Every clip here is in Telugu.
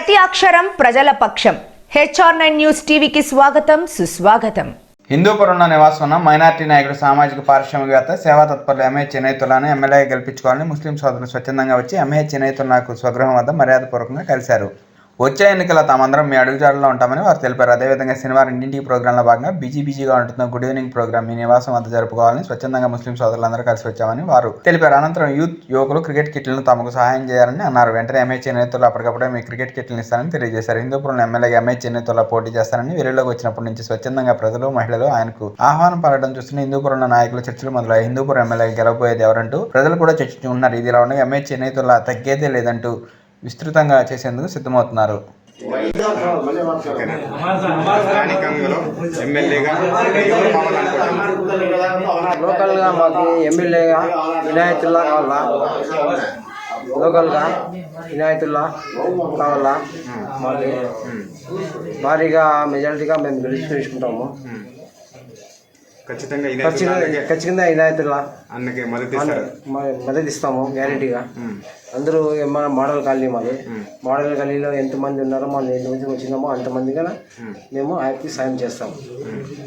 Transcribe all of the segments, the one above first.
ప్రతి అక్షరం ప్రజల పక్షం. హెచ్ఆర్ నైన్ న్యూస్ టీవీకి స్వాగతం సుస్వాగతం. హిందూపురంలో నివాసం మైనార్టీ నాయకుడు సామాజిక పారిశ్రామికవేత్త సేవా తత్పరులు ఎంఏ చినేతులను ఎమ్మెల్యేగా గెలిపించుకోవాలని ముస్లిం సోదరులు స్వచ్ఛందంగా వచ్చి ఎంఏ నాకు స్వగృహం వద్ద మర్యాదపూర్వకంగా కలిశారు. వచ్చే ఎన్నికల తామందరం మీ అడుగుజాడలో ఉంటామని వారు తెలిపారు. అదేవిధంగా శనివారం ఇంటింటికి ప్రోగ్రాంలో భాగంగా బిజీ బిజీగా ఉంటున్న గుడ్ ఈవినింగ్ ప్రోగ్రామ్ మీ నివాసం వద్ద జరుపుకోవాలని స్వచ్ఛందంగా ముస్లిం సోదరులందరూ కలిసి వచ్చామని వారు తెలిపారు. అనంతరం యూత్ యువకులు క్రికెట్ కిట్లను తమకు సహాయం చేయాలని అన్నారు. వెంటనే ఎంఏ నేతలు అప్పటికప్పుడే మీ క్రికెట్ కిట్లను ఇస్తారని తెలియజేశారు. హిందూపురంలో ఎమ్మెల్యేగా ఎంఏ చేనేతల్లో పోటీ చేస్తారని వీరిలోకి వచ్చినప్పటి నుంచి స్వచ్ఛందంగా ప్రజలు మహిళలు ఆయనకు ఆహ్వానం పడడం చూస్తున్న హిందూపురంలో నాయకులు చర్చలు మొదలయ్యాయి. హిందూపురం ఎమ్మెల్యే గెలవబోయేది ఎవరంటూ ప్రజలు కూడా చర్చించుకుంటున్నారు ఇది ఇలా ఉండగా ఎంఏ నేతల తగ్గేదే లేదంటూ విస్తృతంగా చేసేందుకు సిద్ధమవుతున్నారు. లోకల్గా మాకు ఎమ్మెల్యేగా వినాయతుల్లా కావాలా? లోకల్గా వినాయతుల్లా కావాలా? మాకు భారీగా మెజారిటీగా మేము గెలుచుకుంటాము ఖచ్చితంగా ఇదే ఖచ్చితంగా ఖచ్చితంగా వినాయతుల్లా అన్నకి మద్దతు ఇస్తాము గ్యారంటీగా అందరూ మన మోడల్ కాలనీ మాది. మోడల్ కాలనీలో ఎంతమంది ఉన్నారో మనం ఎంతమంది వచ్చినామో అంతమంది కన్నా మేము ఆయనకి సాయం చేస్తాము.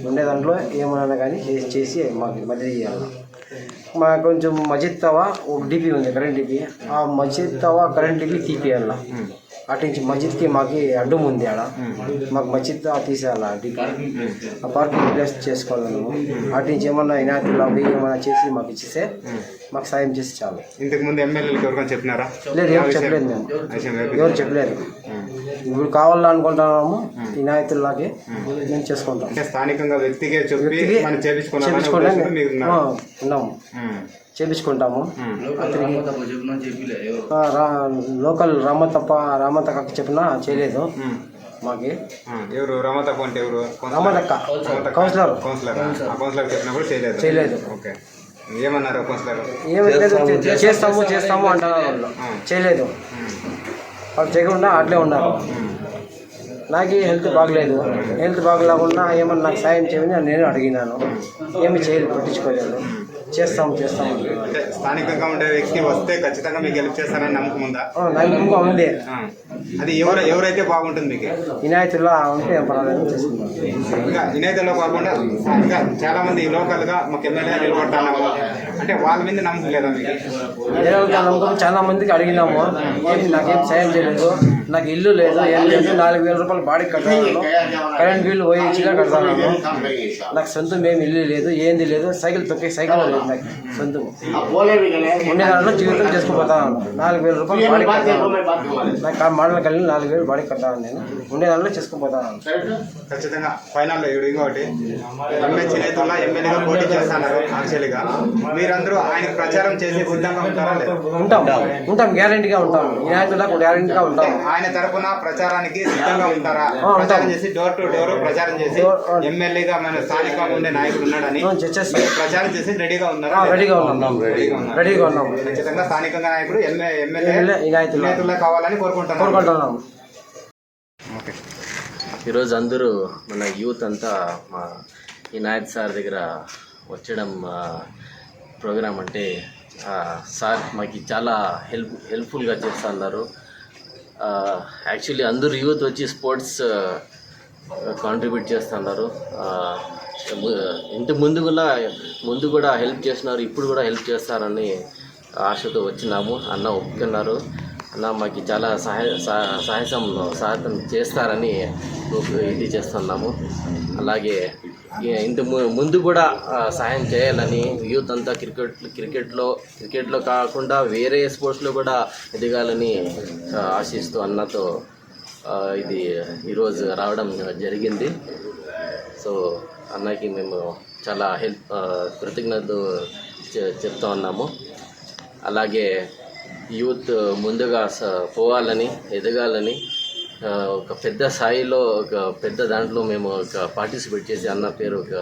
ఉండే దాంట్లో ఏమన్నా కానీ చేసి చేసి మాకు మద్దతు ఇవ్వాలి మా కొంచెం మజిద్ తవా ఒక డిపి ఉంది కరెంట్ డిపి ఆ మజిద్ తవా కరెంట్ డిపి తీపియాల అటు నుంచి మజిద్కి మాకు అడ్డం ఉంది ఆడ. మాకు మజిద్ తవా తీసేయాల? ఆ పార్కింగ్ ప్లేస్ చేసుకోవాలి మేము. అటు నుంచి ఏమన్నా ఇనాతులు అవి ఏమన్నా చేసి మాకు ఇచ్చేస్తే మాకు సాయం చేసి చాలు. ఇంతకు ముందు ఎమ్మెల్యేలకు ఎవరికైనా చెప్పినారా? లేదు ఎవరు చెప్పలేదు మేము? ఎవరు చెప్పలేదు? ఇప్పుడు కావాలనుకుంటున్నాము వినాయకుల్లాకి మేము. చేసుకుంటాం. స్థానికంగా వ్యక్తిగా చెప్పి మనం చేపించుకుంటాము. అతనికి ఆ, రా లోకల్ రామతప్ప రామతక్కకి చెప్పినా చేయలేదు. మాకి. ఎవరు? రమతప్ప అంటే ఎవరు? రామతక్క. కౌన్సిలర్ కౌన్సిలర్ ఆ కౌన్సిలర్ చెప్పినప్పుడు చేయలేదు. చేయలేదు. ఓకే. ఏమన్నారు కౌన్సిలర్ ఏమి లేదు చే- చేస్తాము చేస్తాము అంటారు వాళ్ళు. చేయలేదు. వాళ్ళు చేయకుండా అట్లే ఉన్నారు. నాకు హెల్త్ బాగలేదు. హెల్త్ బాగలేకుండా ఏమన్నా నాకు సాయం చేయమని నేను అడిగినాను. ఏమి చేయలేదు పట్టించుకోలేదు. చేస్తాము అంటున్నారు. అంటే స్థానికంగా ఉండే వ్యక్తి వస్తే ఖచ్చితంగా మీకు గెలుపు చేస్తారని నమ్మకం ఉందా? ఇంకా ఉంది. అది ఎవరు ఎవరైతే బాగుంటుంది మీకు? వినాయకుల్లా ఉంటే పర్వాలేదు చేసుకుంటాం ఇంకా వినేతలో కాకుండా ఇంకా చాలా మంది లోకల్గా మాకు ఎమ్మెల్యే నిలబడతాను అంటే వాళ్ళ మీద నమ్మకం లేదా మీకు? నమ్మకం చాలా మందికి అడిగినాము నాకేం సాయం చేయలేదు. నాకు ఇల్లు లేదు ఏం లేదు. నాలుగు వేల రూపాయలు బాడీ కట్టాను కరెంట్ బిల్లు పోయించిగా కడతాను. నాకు సొంతం ఏమి ఇల్లు లేదు ఏంది లేదు. సైకిల్ తొక్కే సైకిల్ లేదు నాకు సొంతం. ఉండే దాంట్లో జీవితం చేసుకుపోతాను. నాలుగు వేల రూపాయలు బాడీ కట్టాను నాకు ఆ మోడల్ కలిగి నాలుగు వేలు బాడీ కట్టాను నేను. ఉండే దాంట్లో చేసుకుపోతాను. ఖచ్చితంగా. ఇంకోటి. చేతుల్లో ఎమ్మెల్యేగా పోటీ చేస్తున్నారు యాక్చువల్గా మీరందరూ ఆయన ప్రచారం చేసి ఉంటారా ఉంటాం. ఉంటాం. గ్యారంటీగా ఉంటాం. వినాయకులకు గ్యారంటీగా ఉంటాం. ఆయన తరపున ప్రచారానికి సిద్ధంగా ఉంటారా? ఉంటాం. ప్రచారం చేసి డోర్ టు డోర్ ప్రచారం చేసి. ఎమ్మెల్యేగా మన స్థానికంగా ఉండే నాయకుడు ఉన్నాడని ప్రచారం చేసి రెడీగా ఉన్నారా? రెడీగా ఉన్నాం. రెడీగా ఉన్నాం. ఖచ్చితంగా స్థానికంగా నాయకుడు ఎమ్మె ఎమ్మెల్యే కావాలని కోరుకుంటున్నాం. ఓకే. ఈరోజు అందరూ మన యూత్ అంతా మా వినాయక్ సార్ దగ్గర వచ్చడం ప్రోగ్రామ్ అంటే ఆ, సార్ మాకు చాలా హెల్ప్ హెల్ప్ఫుల్గా చేస్తున్నారు యాక్చువల్లీ అందరూ యూత్ వచ్చి స్పోర్ట్స్ కాంట్రిబ్యూట్ చేస్తున్నారు. ఆ, ఇంత ముందు కూడా ముందు కూడా హెల్ప్ చేస్తున్నారు ఇప్పుడు కూడా హెల్ప్ చేస్తారని ఆశతో వచ్చినాము. అన్న ఒప్పుకున్నారు. అన్న మాకు చాలా సహాయ సహ- సహాయం సహాయం చేస్తారని ఇది చేస్తున్నాము. అలాగే ఇంతకు ఇంత ము- ముందు కూడా సహాయం చేయాలని యూత్ అంతా క్రికెట్ క్రికెట్లో క్రికెట్లో కాకుండా వేరే స్పోర్ట్స్లో కూడా ఎదగాలని ఆశిస్తూ అన్నతో ఇది ఈరోజు రావడం జరిగింది. సో అన్నకి మేము చాలా హెల్ప్ కృతజ్ఞత కృతజ్ఞతలు చె- చెప్తా ఉన్నాము. అలాగే యూత్ ముందుగా స- పోవాలని ఎదగాలని ఒక పెద్ద స్థాయిలో ఒక పెద్ద దాంట్లో మేము ఒక పార్టిసిపేట్ చేసి అన్న పేరు ఒక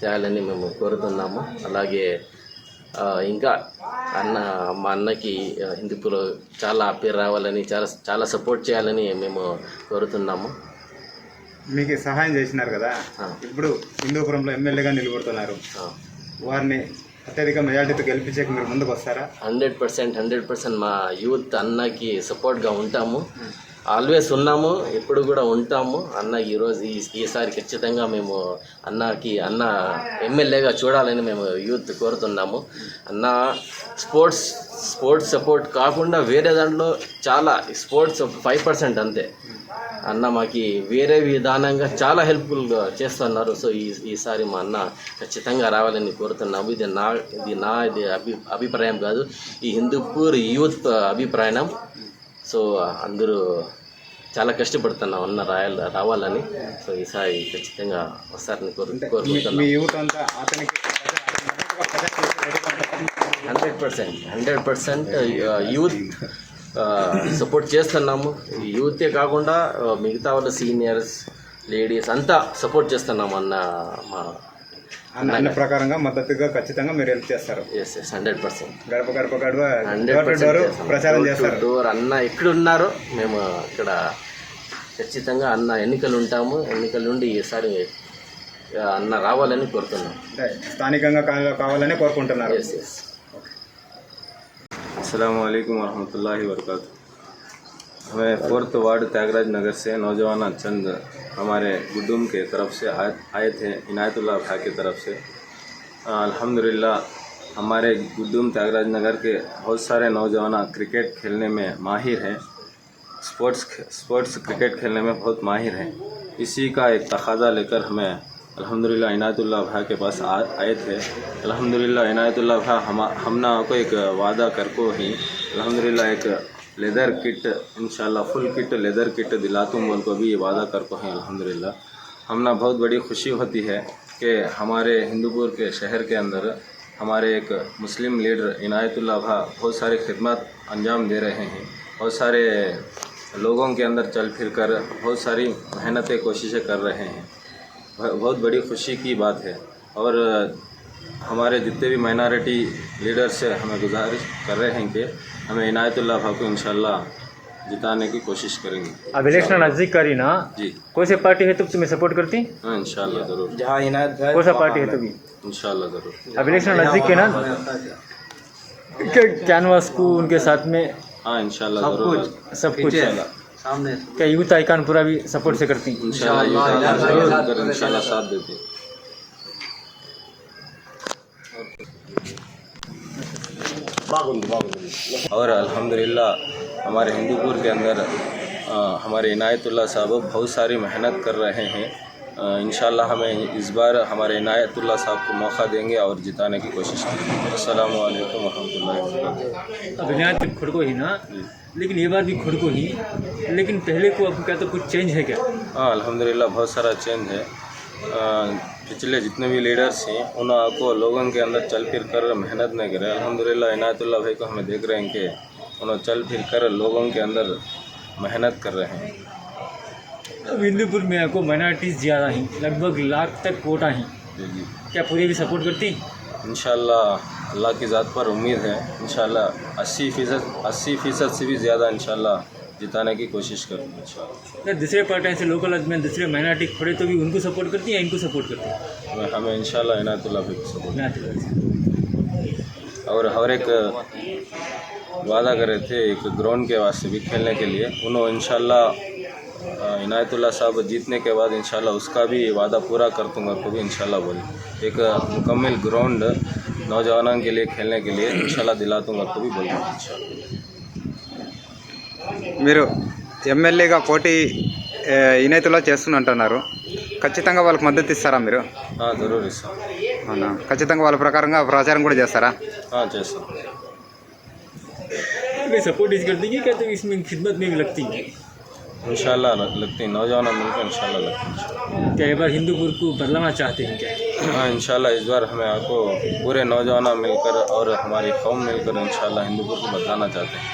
చేయాలని మేము కోరుతున్నాము. అలాగే ఇంకా అన్న మా అన్నకి హిందూపులో చాలా పేరు రావాలని చాలా చాలా సపోర్ట్ చేయాలని మేము కోరుతున్నాము. మీకు సహాయం చేసినారు కదా. ఇప్పుడు హిందూపురంలో ఎమ్మెల్యేగా నిలబడుతున్నారు. వారిని అత్యధిక మెజార్టీతో గెలిపించక మీరు ముందుకు వస్తారా హండ్రెడ్ పర్సెంట్ హండ్రెడ్ పర్సెంట్ మా యూత్ అన్నకి సపోర్ట్గా ఉంటాము. ఆల్వేస్ ఉన్నాము ఎప్పుడు కూడా ఉంటాము. అన్న ఈరోజు ఈ ఈసారి ఖచ్చితంగా మేము అన్నకి అన్న ఎమ్మెల్యేగా చూడాలని మేము యూత్ కోరుతున్నాము. అన్న స్పోర్ట్స్ స్పోర్ట్స్ సపోర్ట్ కాకుండా వేరే దాంట్లో చాలా స్పోర్ట్స్ ఫైవ్ పర్సెంట్ అంతే. అన్న మాకి వేరే విధానంగా చాలా హెల్ప్ఫుల్గా చేస్తున్నారు. సో ఈ ఈసారి మా అన్న ఖచ్చితంగా రావాలని కోరుతున్నాము. ఇది నా ఇది నా ఇది అభి అభిప్రాయం కాదు. ఈ హిందూపూర్ యూత్ అభిప్రాయం. సో అందరూ చాలా కష్టపడుతున్నాం అన్న రాయాలి రావాలని. సో ఈసారి ఖచ్చితంగా వస్తారని కోరుకుంటున్నాం. Hundred percent hundred percent youth support చేస్తున్నాము. యూతే కాకుండా మిగతా వాళ్ళు సీనియర్స్ లేడీస్ అంతా సపోర్ట్ చేస్తున్నాము అన్న మా అన్న ప్రకారంగా మద్దతుగా ఖచ్చితంగా మీరు హెల్ప్ చేస్తారు. ఎస్ ఎస్ హండ్రెడ్ పర్సెంట్ గడప గడప గడప హండ్రెడ్ ప్రచారం చేస్తారు. డోర్ అన్న ఎక్కడ ఎక్కడున్నారో మేము ఇక్కడ ఖచ్చితంగా అన్న ఎన్నికలు ఉంటాము. ఎన్నికలు ఉండి ఈసారి అన్న రావాలని కోరుతున్నాం. స్థానికంగా కావాలని కోరుకుంటున్నారు. అస్సలం అయికం వరహతుల్లా వరకాతు हमें फोर्थ वार्ड त्यागराज नगर से नौजवान चंद हमारे गुड्डुम के तरफ़ से आए आए थे इनायतुल्ला भाई की तरफ़ से। अल्हम्दुलिल्लाह, हमारे गुड्डुम त्यागराज नगर के बहुत सारे नौजवान क्रिकेट खेलने में माहिर हैं। स्पोर्ट्स स्पोर्ट्स क्रिकेट खेलने में बहुत माहिर हैं। इसी का एक तकाजा लेकर हमें अल्हम्दुलिल्लाह इनायतुल्लाह भाई के पास आए थे। अल्हम्दुलिल्लाह इनायतुल्लाह भाई, हम, हमना को एक वादा कर को ही, अल्हम्दुलिल्लाह एक लेदर किट, इंशाल्लाह फुल किट, लेदर किट दिलातूँ बोल को भी ये वादा कर को हैं, अल्हम्दुलिल्लाह। हमना बहुत बड़ी खुशी होती है कि हमारे हिंदूपुर के शहर के अंदर हमारे एक मुस्लिम लीडर इनायतुल्लाह भा बहुत सारी खिदमत अंजाम दे रहे हैं। बहुत सारे लोगों के अंदर चल फिर कर बहुत सारी मेहनतें, कोशिशें कर रहे हैं। बहुत बड़ी खुशी की बात है। और हमारे जितने भी माइनॉरिटी लीडर्स से हमें गुजारिश कर रहे हैं कि हमें इनायतुल्ला भा को इंशाल्लाह जिताने की कोशिश करेंगे। अब इलेक्शन नज़दीक करी ना? जी। कौन सी पार्टी है तो तुम्हें सपोर्ट करती? हाँ इंशाल्लाह ज़रूर। जहाँ इनायत कौन सा पार्टी है तुम्हें इंशाल्लाह ज़रूर। अब इलेक्शन नज़दीक है ना? कैनवास को उनके साथ में हाँ इंशाल्लाह ज़रूर। सब कुछ। क्या यूथ आइकान पूरा भी सपोर्ट से करती? इंशाल्लाह इंशाल्लाह साथ देते हैं। और अल्हम्दुलिल्लाह हमारे हिंदूपुर के अंदर हमारे इनायतुल्लाह साहब बहुत सारी मेहनत कर रहे हैं। इंशाल्लाह हमें इस बार हमारे इनायतुल्लाह साहब को मौका देंगे और जिताने की कोशिश करेंगे। अस्सलाम वालेकुम रहमतुल्लाहि व बरकातुहू। अब इनायत खुद को ही ना लेकिन ये बार भी खुद को ही लेकिन पहले को अब क्या तो कुछ चेंज है क्या? हाँ अलहमदिल्ला बहुत सारा चेंज है। अ, पिछले जितने भी लीडर्स हैं उन उनको लोगों के अंदर चल फिर कर मेहनत नहीं करे। अल्हम्दुलिल्लाह इनायतुल्लाह भाई को हमें देख रहे हैं कि उन्होंने चल फिर कर लोगों के अंदर मेहनत कर रहे हैं। अब हिंदूपुर में आपको माइनॉरिटीज़ ज़्यादा ही लगभग लाख तक कोटा ही। क्या पूरी भी सपोर्ट करती इंशाल्लाह अल्लाह की ज़ात पर उम्मीद है। इंशाल्लाह अस्सी फ़ीसद अस्सी फ़ीसद से भी ज़्यादा इंशाल्लाह जिताने की कोशिश करूँगा इंशाल्लाह दूसरे पार्टी से लोकल में दूसरे माइनॉरिटी खड़े तो भी उनको सपोर्ट करती है इनको सपोर्ट करती है? हमें इंशाल्लाह इनायतुल्लाह भाई को सपोर्ट और हर एक वादा करे थे एक ग्राउंड के वास्ते भी खेलने के लिए। उन्होंने इंशाल्लाह इनायतुल्ला साहब जीतने के बाद इंशाल्लाह उसका भी वादा पूरा कर दूँगा को भी इंशाल्लाह बोले। एक मुकम्मल ग्राउंड नौजवानों के लिए खेलने के लिए इंशाल्लाह दिला दूँगा को भी बोलूँगा इंशाल्लाह। మీరు ఎమ్మెల్యేగా పోటీ ఏ, ఇనేతులా చేస్తున్నంటున్నారు ఖచ్చితంగా వాళ్ళకి మద్దతు ఇస్తారా మీరు हाँ ज़रूर इस అవునా ఖచ్చితంగా వాళ్ళ ప్రకారంగా ప్రచారం కూడా చేస్తారా हाँ जैसा वे सपोर्ट इस करती है क्या तो इसमें खिदमत में भी लगती है इंशाल्लाह लगती है नौजवान मिलकर इंशाल्लाह लगती है इंशाल्लाह। क्या एक बार हिंदूपुर को बदलाना चाहते हैं क्या हाँ इंशाल्लाह इस बार हमें आपको पूरे नौजवान मिलकर और हमारी कौम मिलकर इंशाल्लाह हिंदूपुर को बदलाना चाहते हैं